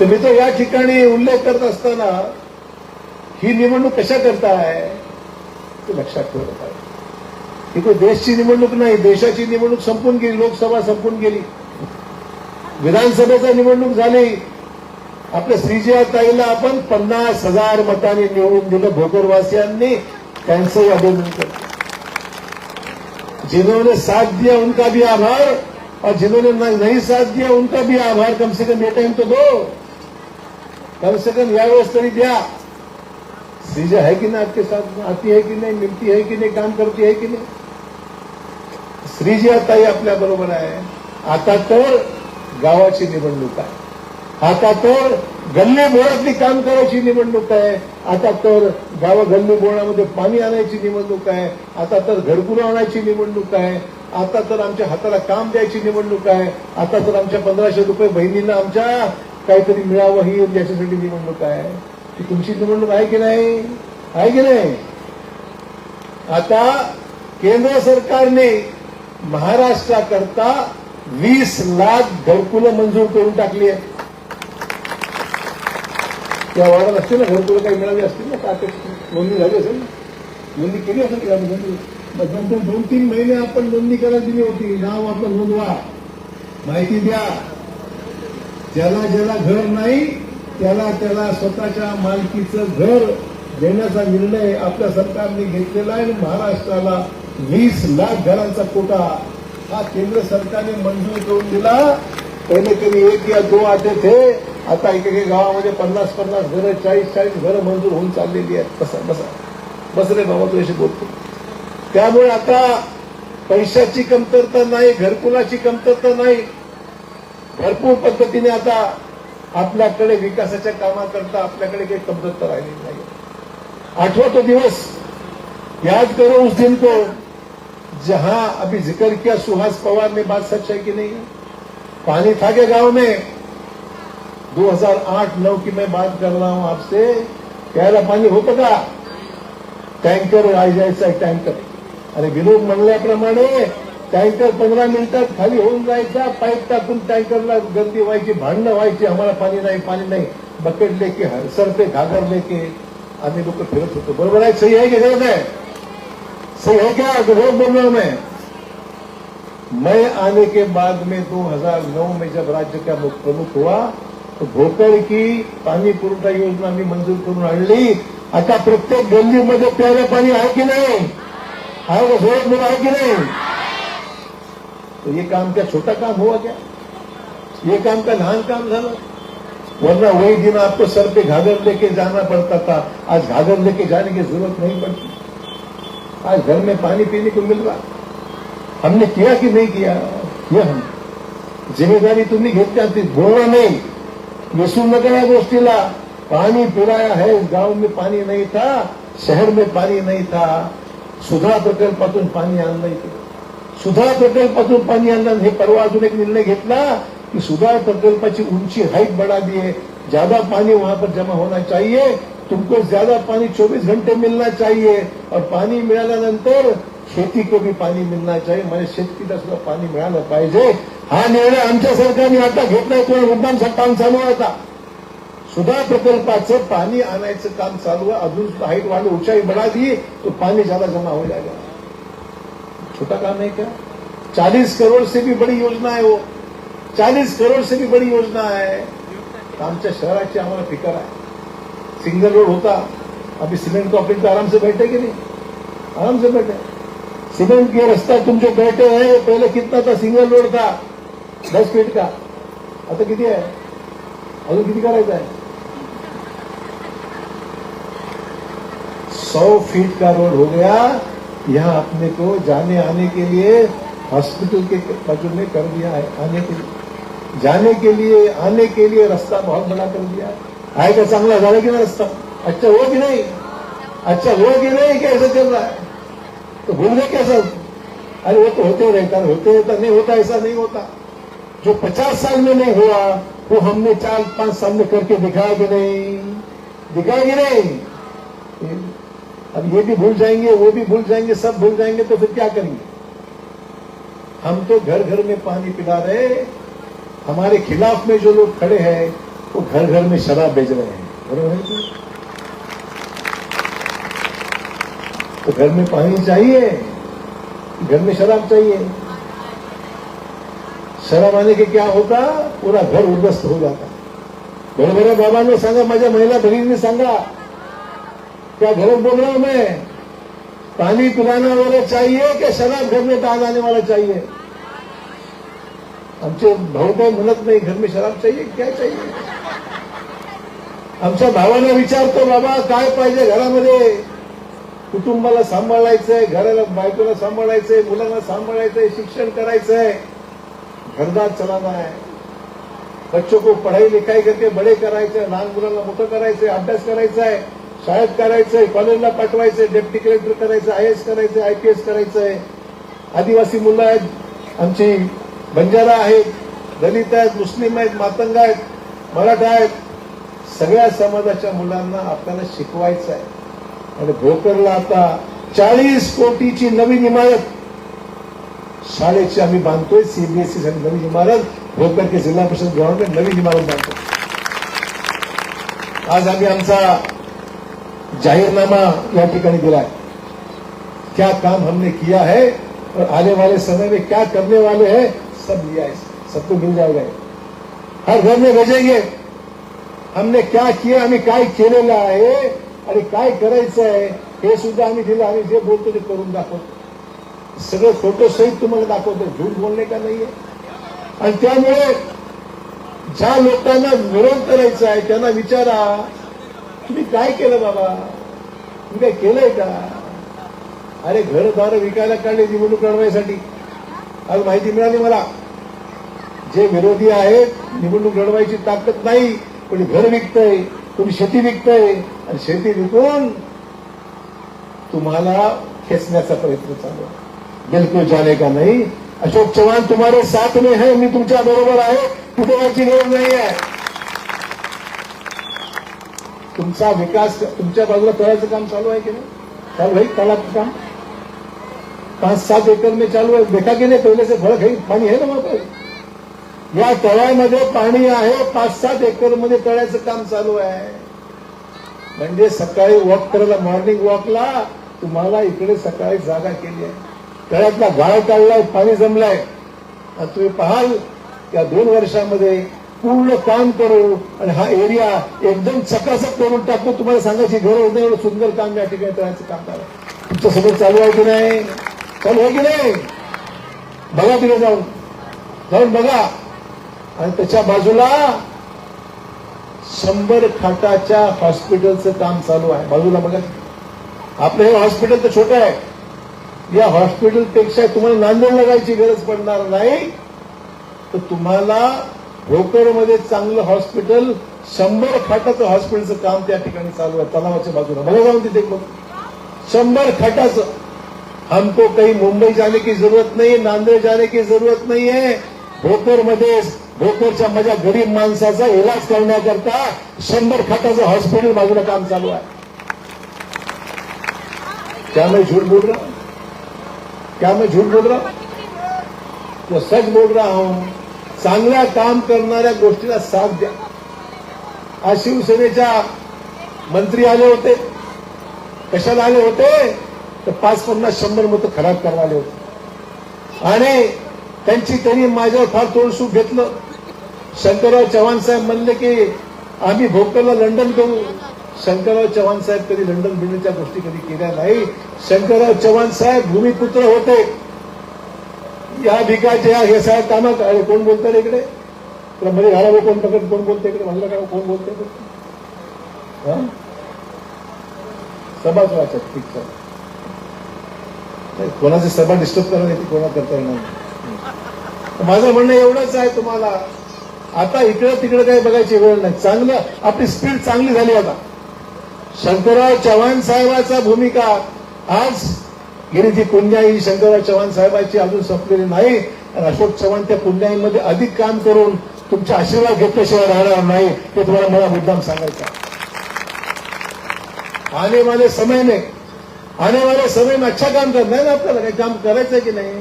तर मी तर या ठिकाणी उल्लेख करत असताना ही निवडणूक कशा करता आहे ते लक्षात ठेवत आहे. ही કોઈ देशची निवडणूक नाही देशाची निवडणूक संपून गेली लोकसभा संपून गेली. विधानसभेचा निवडणूक झाली. आपल्या श्रीजया ताईला आपण पन्नास हजार मतांनी निवडून दिलं भोकरवासियांनी त्यांचंही अभिनंदन करतो जिन्होंने साथ दिया उनका भी आभार. और जिन्होंने नहीं साथ दिया उनका भी आभार. कम से कम ये टाइम तो दो. कम से कम यावेळेस तरी द्या श्रीजा है कि नाही आपके साथ आती है कि नाही मिलती है की नाही काम करती है की नाही? श्रीजी ताई आपल्या बरोबर आहे आता तर गावाची निवडणूक आहे। आता तर गल्ली बोळातली काम करायची निवडणूक आहे। आता तर गाव गल्ली बोळामध्ये पाणी आणायची निवडणूक आहे। आता तर घरकुलं आणायची निवडणूक आहे। आता तर आमच्या हाताला काम द्यायची निवडणूक आहे। आता तर आमच्या पंधराशे रुपये बहिणींना आमच्या काहीतरी मिळावं ही याच्यासाठी निवडणूक आहे ती तुमची निवडणूक आहे की नाही? आहे की नाही? आता केंद्र सरकारने महाराष्ट्राकरता वीस लाख घरकुलं मंजूर करून टाकली आहे त्या वाढत असतील ना घरकुलं काही मिळाली असतील ना का नोंदणी झाली असेल नोंदणी केली असेल का? म्हणजे नोंदणी मग नंतर दोन तीन महिने आपण नोंदणी करायला दिली होती. नाव आपलं नोंदवा. माहिती द्या. ज्याला ज्याला घर नाही त्याला त्याला स्वतःच्या मालकीचं घर देण्याचा निर्णय आपल्या सरकारने घेतलेला आहे आणि महाराष्ट्राला वीस लाख घरांचा कोटा हा केंद्र सरकारने मंजूर करून दिला. पहिले कधी एक या दोन आते थे आता एक एक गावामध्ये पन्नास पन्नास घरं चाळीस चाळीस घरं मंजूर होऊन चाललेली आहेत. बसा बसा. बस रे बाबा तुझ्याशी बोलतो. त्यामुळे आता पैशाची कमतरता नाही घरकुलाची कमतरता नाही भरपूर पद्धतीने आता आपल्याकडे विकासाच्या कामाकरता आपल्याकडे काही कमतरता राहिलेली नाही आठवा तो दिवस याद करो उस दिन को जहां अभी जिक्र किया सुहास पवार ने बात सच है कि नहीं? है पानी था के गांव में। 2008-9 की मैं बात कर रहा हूं आपसे प्यायला पाणी होतं का टँकर आ जायचा टँकर आणि विनोद म्हणल्याप्रमाणे टँकर पंधरा मिनिटात खाली होऊन जायचा पाईप टाकून टँकरला गर्दी व्हायची भांडणं व्हायची आम्हाला पाणी नाही पाणी नाही. बकेट लेके सर पे घागर लेके आम्ही लोक फिरत होतो. बरोबर आहे? सही आहे की गलत आहे सही है क्या रोज बोल रहा हूं मैं मैं आने के बाद में 2009 में जब राज्य का प्रमुख हुआ तो भोकर की पाणी पुरवठा योजना मी मंजूर करून आणली. आता प्रत्येक गल्लीमध्ये प्यायला पाणी आहे की नाही? आहे का? जोरात बोला आहे की नाही? तो ये काम क्या छोटा काम हुआ क्या? ये काम का लहान काम झालं वरना वही दिन आपको सर पे घाघर लेके जाना पड़ता था। आज घाघर लेके जाने की ज़रूरत नहीं पड़ती। आज घर में पानी पीने को मिल रहा। हमने किया कि नहीं किया? किया हम ज़िम्मेदारी तुम्ही घेतली ती बोलणं नाही। विसरू नका या गोष्टीला पानी पिलाया है। इस गाँव में पानी नहीं था। शहर में पानी नहीं था। सुधा प्रकल्पातून पाणी आणलं इथे सुधा प्रकल्पातून पाणी आणलं हे परवा अजून एक निर्णय घेतला कि सुधा प्रकल्पाची उंची हाइट बढ़ा दी है ज्यादा पानी वहां पर जमा होना चाहिए तुमको ज्यादा पानी 24 घंटे मिलना चाहिए और पाणी मिळाल्यानंतर शेती को भी पाणी मिळणार चाहिए. म्हणजे शेतकीला सुद्धा पाणी मिळालं पाहिजे. हा निर्णय आमच्या सरकारने आता घेतलाय. तो मुद्दाम काम चालू आहे आता. सुधा प्रकल्पाचं पाणी आणायचं काम चालू आहे. अजून हाईट वाढ उंचाई बढ़ा दी तो पाणी ज्यादा जमा हो जाएगा छोटा काम है क्या? चालीस करोड़ से भी बड़ी योजना है वो। चालीस करोड़ से भी बड़ी योजना है। आमच्या शहराची आम्हाला फिकर आहे। सिंगल रोड होता अभी सीमेंट कॉपरिंग तो आराम से बैठे की नहीं? आराम से बैठे। सीमेंट के रस्ता तुम जो बैठे हैं पहले कितना था? सिंगल रोड था। दस फीट का। आता किती आहे अजून किती करायचं आहे? सौ फीट का रोड हो गया। यहाँ अपने को जाने आने के लिए हॉस्पिटल के बाजू में कर दिया है, आने के लिए। जाने के लिए, आने के लिए रास्ता बहुत बड़ा कर दिया है। का चांगला झाला की नाही रस्ता। अच्छा हो कि नहीं? अच्छा हो कि नहीं? कैसे चल रहा है? तो भूल गए कैसा अरे वो तो होते रहता होते रहता नहीं होता, ऐसा नहीं होता। जो पचास साल में नहीं हुआ, वो हमने चार, पाँच साल में करके दिखाया कि नहीं? दिखाया कि नहीं? अब ये भी भूल जाएँगे, वो भी भूल जाएँगे, सब भूल जाएँगे तो फिर क्या करेंगे? हम तो घर घर में पानी पिला रहे हमारे खिलाफ में जो लोग खड़े हैं, वो घर घर में शराब बेच रहे हैं। तो घर में पानी चाहिए, घर में शराब चाहिए। शराब आने के क्या होता? पूरा घर उद्ध्वस्त हो जाता। बड़े बरोबर बाबा ने सांगा, माझ्या महिला भगिनींनी सांगा क्या गलत बोल रहा हूं मैं? पानी पिलाने वाला चाहिए कि शराब घर में डाल आने वाला चाहिए? आमचे भाऊ काय म्हणत नाही घर में शराब चाहिए क्या चाहिए? आमच्या भावाला विचारतो बाबा काय पाहिजे घरामध्ये? कुटुंबाला सांभाळायचंय घराला बायकोला सांभाळायचंय मुलांना सांभाळायचंय शिक्षण करायचंय. घरदार चलाना आहे. बच्चों को पढ़ाई लिखाई करके बडे करायचंय लहान मुलांना मोठं करायचंय अभ्यास करायचा आहे शाळेत करायचंय कॉलेजला पाठवायचंय डेप्टी कलेक्टर करायचं आय एस करायचं आय पी एस करायचंय. आदिवासी मुलं आहेत आमची बंजारा आहेत दलित आहेत मुस्लिम आहेत मातंग आहेत मराठा आहेत. सगळ्या समाजाच्या मुलांना आपल्याला शिकवायचं आहे आणि भोकरला आता चाळीस कोटीची नवीन इमारत. शाळेची आम्ही बांधतोय सीबीएसई साठी नवीन इमारत. भोकर के जिल्हा परिषद ग्राउंड नवीन इमारत बांधतो आज आम्ही आमचा जाहीरनामा या ठिकाणी दिला है क्या काम हमने किया है और आने वाले समय में क्या करने वाले हैं सब लिया है सबको मिल जाएगा। हर घर में भेजेंगे। हमने क्या किया आम्ही काय केलेलं आहे आणि काय करायचं आहे हे सुद्धा आम्ही दिलं आम्ही जे बोलतो ते करून दाखवतो. सगळं फोटो सहित तुम्हाला दाखवतो झूठ बोलणे का नाहीये? आणि त्यामुळे ज्या लोकांना विरोध करायचा आहे त्यांना विचारा तुम्ही काय केलं बाबा? तुम्ही काय केलंय का? अरे घरदार विकायला काढले निवडणूक लढवायसाठी. आज माहिती मिळाली मला. जे विरोधी आहेत निवडणूक लढवायची ताकद नाही कोणी घर विकतय कोणी शेती विकतय आणि शेती विकून तुम्हाला खेचण्याचा प्रयत्न चालू आहे. बिलकुल जाने का नाही? अशोक चव्हाण तुम्हारे साथ में है मी तुमच्या बरोबर आहे. कुटुंबाची गरज नाही आहे तुमचा विकास तुमच्या बाजूला तळाचं काम चालू आहे की नाही? चालू आहे? तळाचं काम? पाच सात एकर मी चालू आहे. देखा की नाही पहिले से फळक पाणी आहे ना मग या तळ्यामध्ये पाणी आहे. पाच सात एकरमध्ये तळ्याचं काम चालू आहे. म्हणजे सकाळी वॉक करायला मॉर्निंग वॉकला तुम्हाला इकडे सकाळी जागा केली आहे. तळ्यातला गाळ काढलाय पाणी जमलाय. तुम्ही पाहाल या दोन वर्षामध्ये पूर्ण काम करू आणि हा एरिया एकदम चकाचक करून टाकू तुम्हाला सांगायची गरज नाही एवढं सुंदर काम या ठिकाणी करायचं काम करा. तुमच्यासमोर चालू आहे की नाही? चालू आहे की नाही? बघा तिकडे जाऊन. जाऊन बघा. आणि त्याच्या बाजूला शंभर खाटाच्या हॉस्पिटलचं काम चालू आहे. बाजूला बघा. आपलं हे हॉस्पिटल तर छोटं आहे. या हॉस्पिटलपेक्षा तुम्हाला नांदेड जायची गरज पडणार नाही. तर तुम्हाला भोकरमध्ये चांगलं हॉस्पिटल शंभर खाटाचं हॉस्पिटलचं काम त्या ठिकाणी चालू आहे तलावाच्या बाजूला. मला जाऊन तिथे बघ. शंभर खाटाचं. हमको काही मुंबई जाने की जरूरत नाही नांदेड जाने की जरूरत नहीं है भोकरच्या माझ्या गरीब माणसाचा इलाज करण्याकरता शंभर खाटाचं हॉस्पिटल बाजूला काम चालू आहे. क्या मैं झूठ बोल रहा हूं? क्या मैं झूठ बोल रहा हूं? सच बोल रहा हूं. चांगल्या काम करणाऱ्या गोष्टीला साथ द्या. आज शिवसेनेच्या मंत्री आले होते. कशाला आले होते? तर पाच पन्नास शंभर मतं खराब करायला आले होते. आणि त्यांची त्यांनी माझ्यावर फार तोडसूट घेतलं. शंकरराव चव्हाण साहेब म्हणले की आम्ही भोकरला लंडन करू. शंकरराव चव्हाण साहेब कधी लंडन बिल्डच्या गोष्टी कधी केल्या नाही शंकरराव चव्हाण साहेब भूमिपुत्र होते. या भिकाच्या हे साहेब कामात अरे कोण बोलतात इकडे? तुला मध्ये घालावं कोण पकड कोण बोलते इकडे? म्हणलं का कोण बोलते हा? सभाच वाचत ठीक सर कोणाची सभा डिस्टर्ब करणार नाही ती कोणा करता येणार नाही. माझं म्हणणं एवढंच आहे तुम्हाला. आता इकडं तिकडं काही बघायची वेळ नाही. चांगलं आपली स्पीड चांगली झाली आता. शंकरराव चव्हाण साहेबाचा भूमिका आज गेली ती पुण्याई शंकरराव चव्हाण साहेबांची अजून संपलेली नाही आणि अशोक चव्हाण त्या पुण्याईमध्ये अधिक काम करून तुमचे आशीर्वाद घेतल्याशिवाय राहणार नाही हे तुम्हाला मला मुद्दाम सांगायचं आहे. आने वाले समय में आने वाले समय में अच्छा काम करना नाही ना आपल्याला काही काम करायचं की नाही?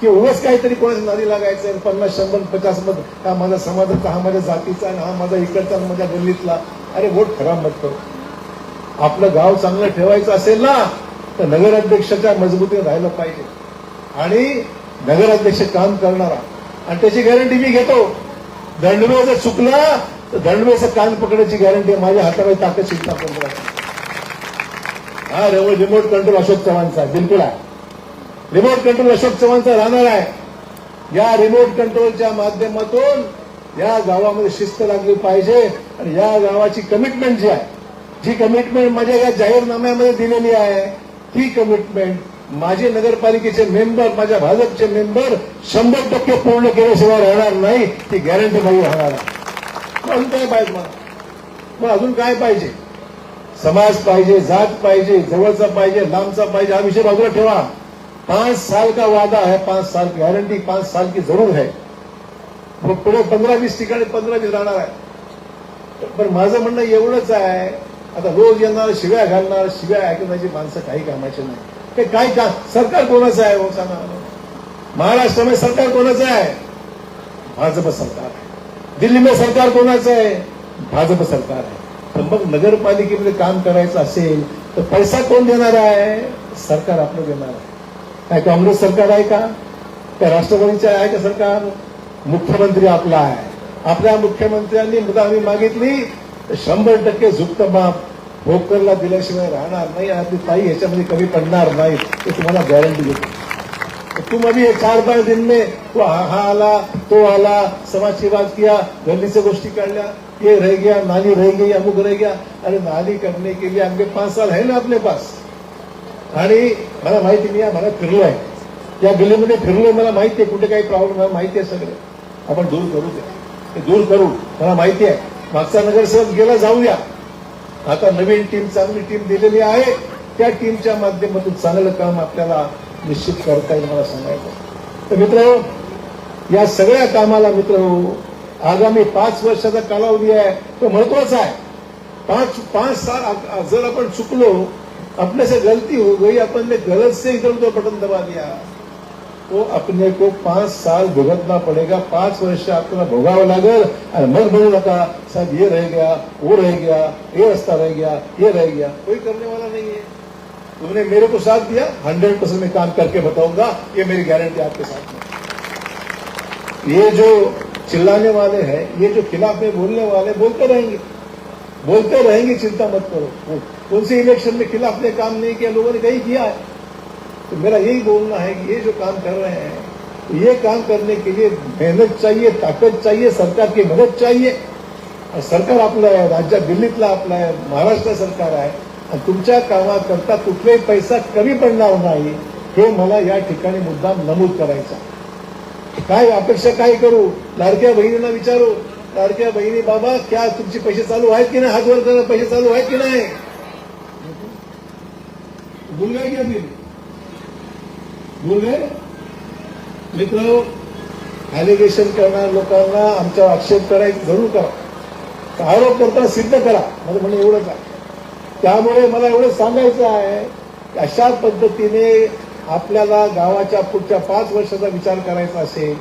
की उगाच काहीतरी कोणाच्या नादी लागायचं पन्नास शंभर पचास मत हा माझा समाजाचा हा माझ्या जातीचा आणि हा माझा इकडचा माझ्या गल्लीतला. अरे वोट खराब मत करू. आपलं गाव चांगलं ठेवायचं असेल ना तर नगराध्यक्षाच्या मजबूतीने राहिलं पाहिजे. आणि नगराध्यक्ष काम करणारा. आणि त्याची गॅरंटी मी घेतो. दंडवे जर चुकला तर दंडवेचं कान पकडण्याची गॅरंटी माझ्या हातामध्ये ताकद शिकता हा रिमोट रिमोट कंट्रोल अशोक चव्हाणचा बिलकुल आहे. रिमोट कंट्रोल अशोक चव्हाणचा राहणार आहे. या रिमोट कंट्रोलच्या माध्यमातून या गावामध्ये शिस्त लागली पाहिजे आणि या गावाची कमिटमेंट जी आहे जी कमिटमेंट माझ्या या जाहीरनाम्यामध्ये दिलेली आहे ही कमिटमेंट माझे नगरपालिकेचे मेंबर माझ्या भाजपचे मेंबर शंभर टक्के पूर्ण केल्याशिवाय राहणार नाही ती गॅरंटी नाही राहणार आहे. अजून काय पाहिजे मला? मग अजून काय पाहिजे? समाज पाहिजे जात पाहिजे जवळचा पाहिजे लांबचा पाहिजे हा विषय बाजूला ठेवा. पांच साल का वादा है पांच साल की गारंटी पांच साल की जरूर है मग पुढे पंधरा वीस ठिकाणी पंधरा वीस राहणार आहे. पण माझं म्हणणं एवढंच आहे आता रोज येणार शिव्या घालणार शिव्या ऐकण्याची माणसं काही कामाची नाही. ते काय का सरकार कोणाचं आहे हो सांगा महाराष्ट्रामध्ये सरकार कोणाचं आहे? भाजप सरकार आहे. दिल्लीमध्ये सरकार कोणाचं आहे? भाजप सरकार आहे. तर मग नगरपालिकेमध्ये काम करायचं असेल तर पैसा कोण देणार आहे? सरकार आपलं देणार आहे. काय काँग्रेस सरकार आहे का? काय राष्ट्रवादीचे आहे का सरकार? मुख्यमंत्री आपला आहे. आपल्या मुख्यमंत्र्यांनी मुदा आम्ही मागितली तर शंभर टक्के झुक्त माप भोकरला दिल्याशिवाय राहणार नाही आधी ताई ह्याच्यामध्ये कमी पडणार नाही ते तुम्हाला गॅरंटी देतो. तू तुम अभी चार पाच दिन में तो हा हा आला तो आला समाज की बात किया गली गोष्टी काढल्या ये रह गया नाली रह गई अमुक रह गया. अरे नाली करने के लिए आगे पाच साल है ना आपले पास. आणि मला माहिती मी या भागात फिरलो आहे या गल्लीमध्ये फिरलो मला माहिती आहे कुठे काही प्रॉब्लेम आहे माहिती आहे सगळं. आपण दूर करू द्या ते दूर करू मला माहिती आहे. मागचा नगरसेवक गेला जाऊ द्या आता नवीन टीम चांगली टीम दिलेली आहे. त्या टीमच्या माध्यमातून चांगलं काम आपल्याला निश्चित करता येईल मला सांगायचं तर मित्र या सगळ्या कामाला मित्र आगामी पाच वर्षाचा कालावधी आहे. तो महत्त्वाचा आहे. पाच पाच साल जर आपण चुकलो अपने से गलती हो गई अपन ने गलत से इधर उधर बटन दबा दिया. तो अपने को पाँच साल भुगतना पड़ेगा। पाँच वर्ष आपल्याला भोगावं लागेल आणि मग म्हणू नका साहब, ये रह गया, वो रह गया, ये रास्ता रह गया, ये रह गया। कोई करने वाला नहीं है। तुमने मेरे को साथ दिया हंड्रेड परसेंट मैं काम करके बताऊँगा। ये मेरी गारंटी आपके साथ में। ये जो चिल्लाने वाले हैं, ये जो खिलाफ में बोलने वाले बोलते रहेंगे। बोलते रहेंगे, चिंता मत करो। कौन से इलेक्शन में खिलाफ ने काम नहीं किया, लोगों ने कहीं किया है। तो मेरा यही बोलना है कि ये जो काम कर रहे हैं ये काम करने के लिए मेहनत चाहिए ताकद चाहिए सरकार की मदत चाहिए। सरकार आपलं आहे राज्यात दिल्लीतला आपला आहे महाराष्ट्र सरकार आहे आणि तुमच्या कामाकरता कुठलाही पैसा कमी पडणार नाही हे मला या ठिकाणी मुद्दाम नमूद करायचा काय अपेक्षा काय करू? लाडक्या बहिणींना विचारू? लाडक्या बहिणी बाबा क्या तुमचे पैसे चालू आहेत की नाही? हात वर पैसे चालू आहेत की नाही? भूल गुन्हे मित्र ॲलिगेशन करणाऱ्या लोकांना आमच्यावर आक्षेप करायचं जरूर करा. आरोप करता सिद्ध करा. माझं म्हणजे एवढंच आहे. त्यामुळे मला एवढं सांगायचं आहे की अशा पद्धतीने आपल्याला गावाच्या पुढच्या पाच वर्षाचा विचार करायचा असेल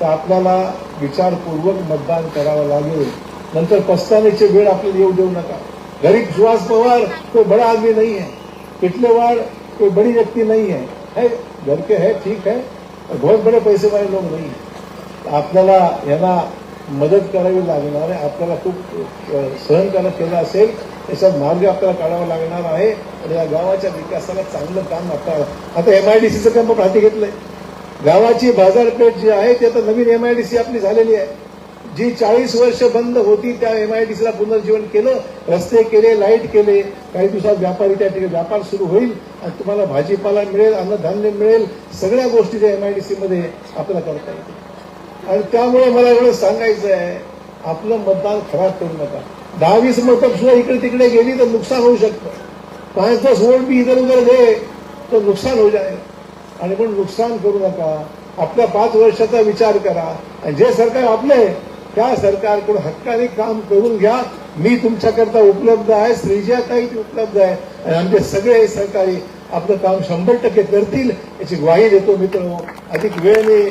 तर आपल्याला विचारपूर्वक मतदान करावं लागेल. नंतर पस्तानेची वेळ आपल्याला येऊ देऊ नका. गरीब सुहास पवार कोई बड़ा आदमी आहे. है पिटलेवाड़ कोई बड़ी व्यक्ती नाही आहे. घर के है ठीक है बहुत बड़े पैसे वाले लोग नहीं है। आपल्याला यांना मदत करावी लागणार आहे आपल्याला खूप सहन करायला केलं असेल त्याच्यात मार्ग आपल्याला काढावा लागणार आहे आणि या गावाच्या विकासाला चांगलं काम आपल्याला आता सीचं काम आपण हाती घेतलंय. गावाची बाजारपेठ जी आहे ती आता नवीन एम आय डी सी आपली झालेली आहे. जी चाळीस वर्ष बंद होती त्या एमआयडीसीला पुनर्जीवन केलं रस्ते केले लाइट केले काही दिवसात व्यापारी त्या ठिकाणी व्यापार सुरू होईल आणि तुम्हाला भाजीपाला मिळेल अन्नधान्य मिळेल सगळ्या गोष्टी त्या एमआयडीसी सीमध्ये आपल्याला करता येतील. आणि त्यामुळे मला एवढं सांगायचं आहे आपलं मतदान खराब करू नका. दहा वीस मतं सुद्धा इकडे तिकडे गेली तर नुकसान होऊ शकतं. पाच दस वोट बी इधर उधर गे तर नुकसान हो जाईल. आणि पण नुकसान करू नका. आपल्या पाच वर्षाचा विचार करा. आणि जे सरकार आपलं आहे त्या सरकारकडून हक्काने काम करून घ्या. मी तुमच्याकरता उपलब्ध आहे श्रीजाताई उपलब्ध आहे. आणि आमचे सगळे सहकारी आपलं काम शंभर टक्के करतील याची ग्वाही देतो मित्र अधिक वेळ मी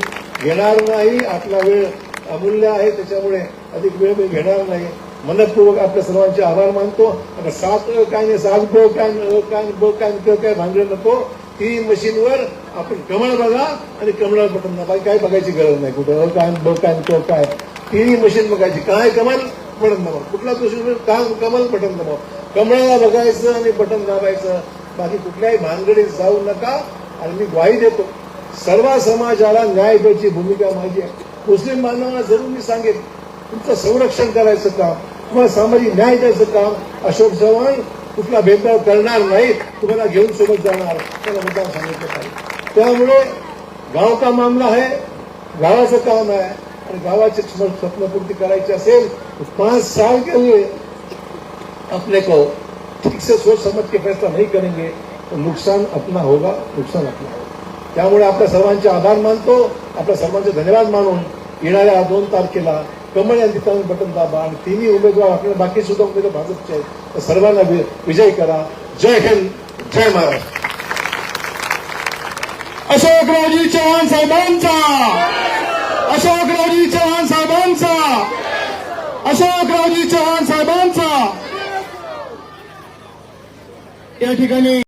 घेणार नाही आपला वेळ अमूल्य आहे त्याच्यामुळे अधिक वेळ मी घेणार नाही. मनपूर्वक आपल्या सर्वांचे आभार मानतो. आता सात अ काय नाही सात ब काय अ काय ब काय क काय भांडण नको. ती मशीनवर आपण कमळ बघा आणि कमळावर बटन दाबा. काय बघायची गरज नाही. कुठं हो, काय ब काय तो काय. तिन्ही मशीन बघायची. काय कमल बटन दाबा कुठला दुसरी काय कमल बटन दाबा कमळाला बघायचं आणि बटन दाबायचं. बाकी कुठल्याही भानगडीत जाऊ नका. आणि मी ग्वाही देतो. सर्व समाजाला न्याय द्यायची भूमिका माझी आहे. मुस्लिम बांधवांना जरूर मी सांगेन. तुमचं संरक्षण करायचं काम तुम्हाला सामाजिक न्याय द्यायचं काम. अशोक चव्हाण कुठला भेदभाव करणार नाही तुम्हाला घेऊन सोबत जाणार त्याला मुद्दा सांगितलं पाहिजे. त्यामुळे गाव का मामला आहे गावाचं काम आहे आणि गावाची स्वप्नपूर्ती करायची असेल पाच पांच साल के लिए अपने को ठीक से सोच समझ के फैसला नहीं करेंगे तो नुकसान अपना होगा नुकसान अपना होगा. त्यामुळे आपल्या सर्वांचे आभार मानतो आपल्या सर्वांचे धन्यवाद मानून येणाऱ्या दोन तारखेला कमळ या ठिकाणी बटन दाबा आणि तिन्ही उमेदवार आपल्याला बाकी सुद्धा उमेदवार भाजपचे आहेत. तर सर्वांना विजय करा. जय हिंद. जय महाराष्ट्र. अशोकरावजी चव्हाण साहेबांचा. अशोकरावजी चव्हाण साहेबांचा. अशोकरावजी चव्हाण साहेबांचा. या ठिकाणी